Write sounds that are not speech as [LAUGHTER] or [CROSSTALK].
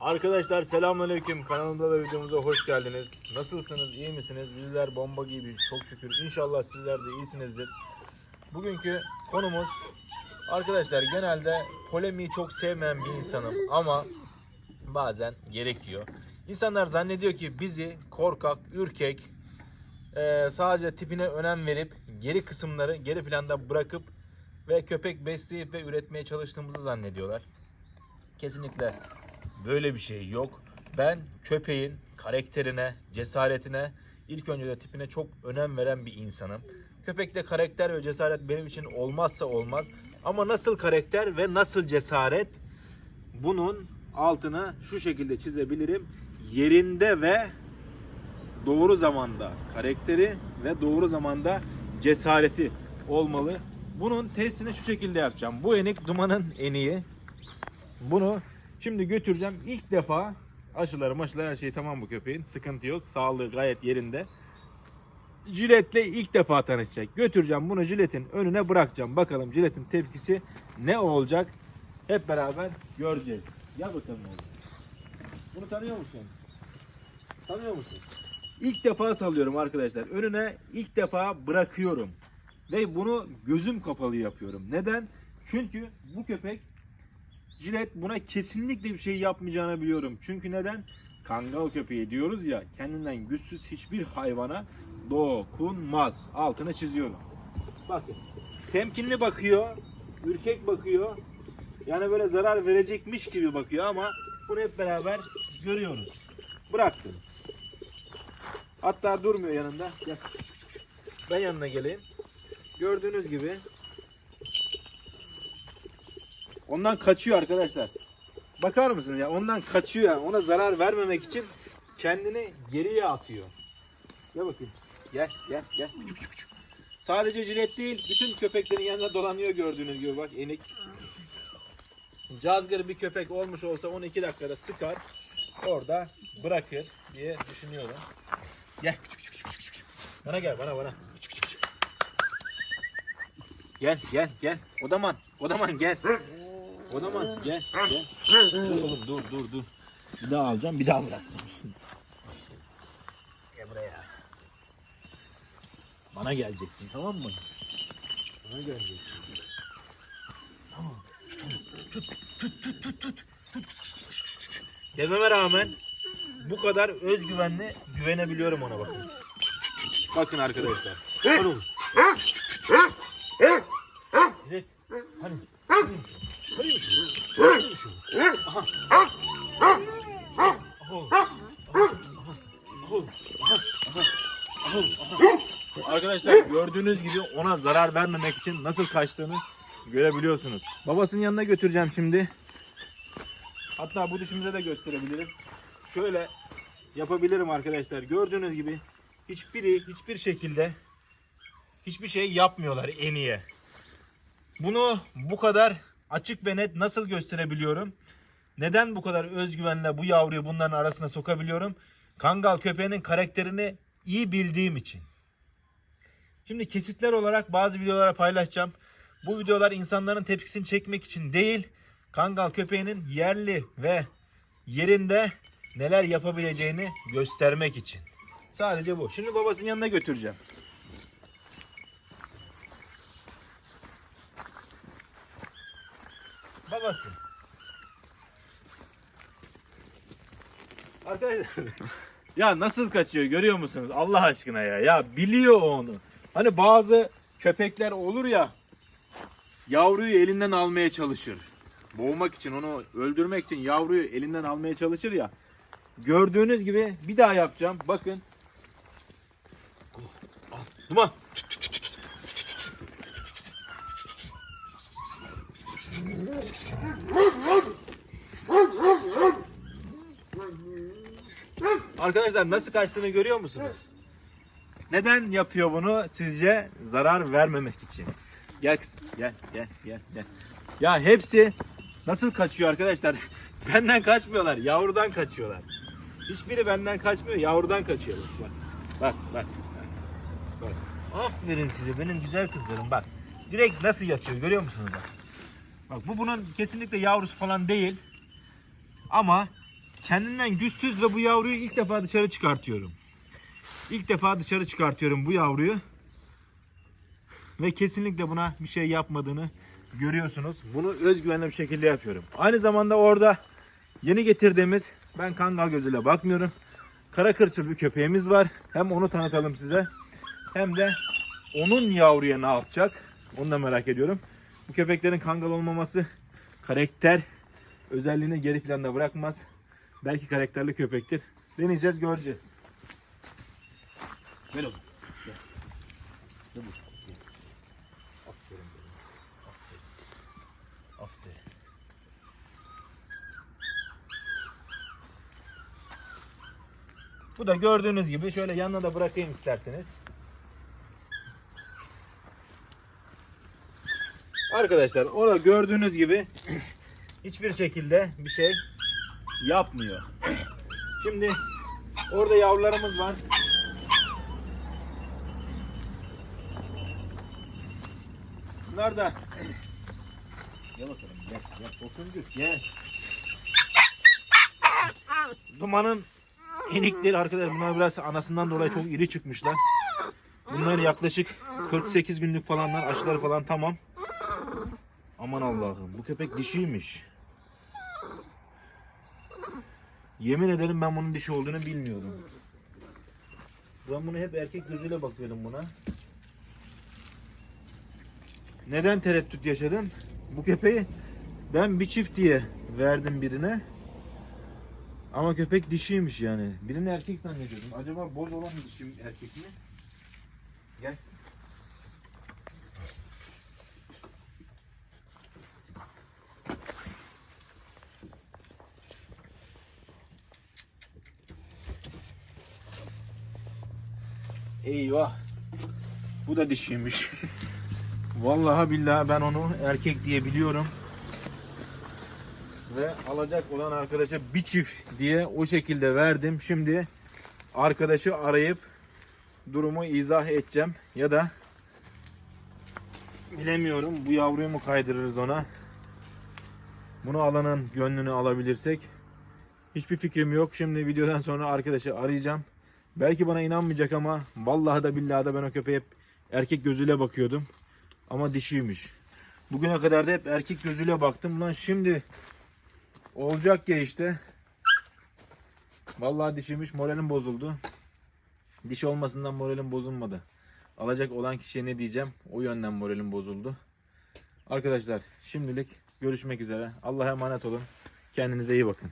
Arkadaşlar selamünaleyküm. Kanalımda ve videomuza hoş geldiniz. Nasılsınız? iyi misiniz? Bizler bomba gibiyiz. Çok şükür. İnşallah sizler de iyisinizdir. Bugünkü konumuz arkadaşlar genelde polemiği çok sevmeyen bir insanım ama bazen gerekiyor. İnsanlar zannediyor ki bizi korkak, ürkek, eee, sadece tipine önem verip geri kısımları geri planda bırakıp ve köpek besleyip ve üretmeye çalıştığımızı zannediyorlar. Kesinlikle böyle bir şey yok. Ben köpeğin karakterine, cesaretine, ilk önce de tipine çok önem veren bir insanım. Köpekte karakter ve cesaret benim için olmazsa olmaz. Ama nasıl karakter ve nasıl cesaret bunun altını şu şekilde çizebilirim. Yerinde ve doğru zamanda karakteri ve doğru zamanda cesareti olmalı. Bunun testini şu şekilde yapacağım. Bu enik dumanın eniği. Bunu şimdi götüreceğim. İlk defa aşıları maşıları her şey tamam bu köpeğin. Sıkıntı yok. Sağlığı gayet yerinde. Jiletle ilk defa tanışacak. Götüreceğim bunu jiletin önüne bırakacağım. Bakalım jiletin tepkisi ne olacak? Hep beraber göreceğiz. Gel bakalım oğlum. Bunu tanıyor musun? Tanıyor musun? İlk defa salıyorum arkadaşlar. Önüne ilk defa bırakıyorum. Ve bunu gözüm kapalı yapıyorum. Neden? Çünkü bu köpek Jilet buna kesinlikle bir şey yapmayacağını biliyorum. Çünkü neden? Kangal köpeği diyoruz ya kendinden güçsüz hiçbir hayvana dokunmaz. Altına çiziyorum. Bakın. Temkinli bakıyor. Ürkek bakıyor. Yani böyle zarar verecekmiş gibi bakıyor ama bunu hep beraber görüyoruz. Bıraktım. Hatta durmuyor yanında. Ben yanına geleyim. Gördüğünüz gibi Ondan kaçıyor arkadaşlar. Bakar mısınız ya? Ondan kaçıyor yani. Ona zarar vermemek için kendini geriye atıyor. Gel bakayım. Gel, gel, gel. Küçük küçük. Sadece cilet değil, bütün köpeklerin yanında dolanıyor gördüğünüz gibi bak enik. Cazgır bir köpek olmuş olsa 12 dakikada sıkar, orada bırakır diye düşünüyorum. Gel küçük küçük küçük küçük. Bana gel, bana bana. Küçük küçük. Gel, gel, gel. Odaman, odaman gel. Odaman gel, gel. Dur oğlum, dur, dur, dur. Bir daha alacağım, bir daha bırakacağım. Gel buraya. Bana geleceksin, tamam mı? Bana geleceksin. Tamam. Tut, tut, tut, tut, tut. Tut. Dememe rağmen bu kadar özgüvenli güvenebiliyorum ona bakın. Bakın arkadaşlar. Hadi oğlum. Evet. Hani. Arkadaşlar gördüğünüz gibi ona zarar vermemek için nasıl kaçtığını görebiliyorsunuz. Babasının yanına götüreceğim şimdi. Hatta bu dişimize de gösterebilirim. Şöyle yapabilirim arkadaşlar. Gördüğünüz gibi hiçbiri hiçbir şekilde hiçbir şey yapmıyorlar en iyi. Bunu bu kadar açık ve net nasıl gösterebiliyorum? Neden bu kadar özgüvenle bu yavruyu bunların arasına sokabiliyorum? Kangal köpeğinin karakterini iyi bildiğim için. Şimdi kesitler olarak bazı videolara paylaşacağım. Bu videolar insanların tepkisini çekmek için değil, Kangal köpeğinin yerli ve yerinde neler yapabileceğini göstermek için. Sadece bu. Şimdi babasının yanına götüreceğim. Arkadaşlar [LAUGHS] ya nasıl kaçıyor görüyor musunuz Allah aşkına ya. Ya biliyor onu. Hani bazı köpekler olur ya yavruyu elinden almaya çalışır. Boğmak için onu öldürmek için yavruyu elinden almaya çalışır ya. Gördüğünüz gibi bir daha yapacağım. Bakın. Duman. Arkadaşlar nasıl kaçtığını görüyor musunuz? Neden yapıyor bunu sizce? Zarar vermemek için. Gel kızım, gel gel gel gel. Ya hepsi nasıl kaçıyor arkadaşlar? [LAUGHS] Benden kaçmıyorlar, yavrudan kaçıyorlar. Hiçbiri benden kaçmıyor, yavrudan kaçıyor. Bak, bak, bak. Bak. Aferin size benim güzel kızlarım bak. Direkt nasıl yatıyor görüyor musunuz bak. Bak bu bunun kesinlikle yavrusu falan değil. Ama kendinden güçsüz ve bu yavruyu ilk defa dışarı çıkartıyorum. İlk defa dışarı çıkartıyorum bu yavruyu. Ve kesinlikle buna bir şey yapmadığını görüyorsunuz. Bunu özgüvenli bir şekilde yapıyorum. Aynı zamanda orada yeni getirdiğimiz ben kangal gözüyle bakmıyorum. Kara kırçıl bir köpeğimiz var. Hem onu tanıtalım size. Hem de onun yavruya ne yapacak? Onu da merak ediyorum. Bu köpeklerin kangal olmaması karakter özelliğini geri planda bırakmaz. Belki karakterli köpektir. Deneyeceğiz, göreceğiz. Gel oğlum. Gel. Gel. Bu da gördüğünüz gibi şöyle yanına da bırakayım isterseniz. Arkadaşlar o da gördüğünüz gibi hiçbir şekilde bir şey yapmıyor. Şimdi orada yavrularımız var. Bunlar da Gel bakalım gel gel Tosuncuk gel. Dumanın enikleri arkadaşlar bunlar biraz anasından dolayı çok iri çıkmışlar. Bunlar yaklaşık 48 günlük falanlar aşıları falan tamam. Aman Allah'ım bu köpek dişiymiş. Yemin ederim ben bunun dişi olduğunu bilmiyordum. Ben bunu hep erkek gözüyle bakıyordum buna. Neden tereddüt yaşadım? Bu köpeği ben bir çift diye verdim birine. Ama köpek dişiymiş yani. Birini erkek zannediyordum. Acaba boz olan dişi mi erkek mi? Gel. Eyvah. Bu da dişiymiş. [LAUGHS] Vallahi billahi ben onu erkek diye biliyorum. Ve alacak olan arkadaşa bir çift diye o şekilde verdim. Şimdi arkadaşı arayıp durumu izah edeceğim. Ya da bilemiyorum bu yavruyu mu kaydırırız ona. Bunu alanın gönlünü alabilirsek. Hiçbir fikrim yok. Şimdi videodan sonra arkadaşı arayacağım. Belki bana inanmayacak ama vallahi da billahi da ben o köpeğe hep erkek gözüyle bakıyordum. Ama dişiymiş. Bugüne kadar da hep erkek gözüyle baktım. Lan şimdi olacak ya işte. Vallahi dişiymiş. Moralim bozuldu. Diş olmasından moralim bozulmadı. Alacak olan kişiye ne diyeceğim? O yönden moralim bozuldu. Arkadaşlar şimdilik görüşmek üzere. Allah'a emanet olun. Kendinize iyi bakın.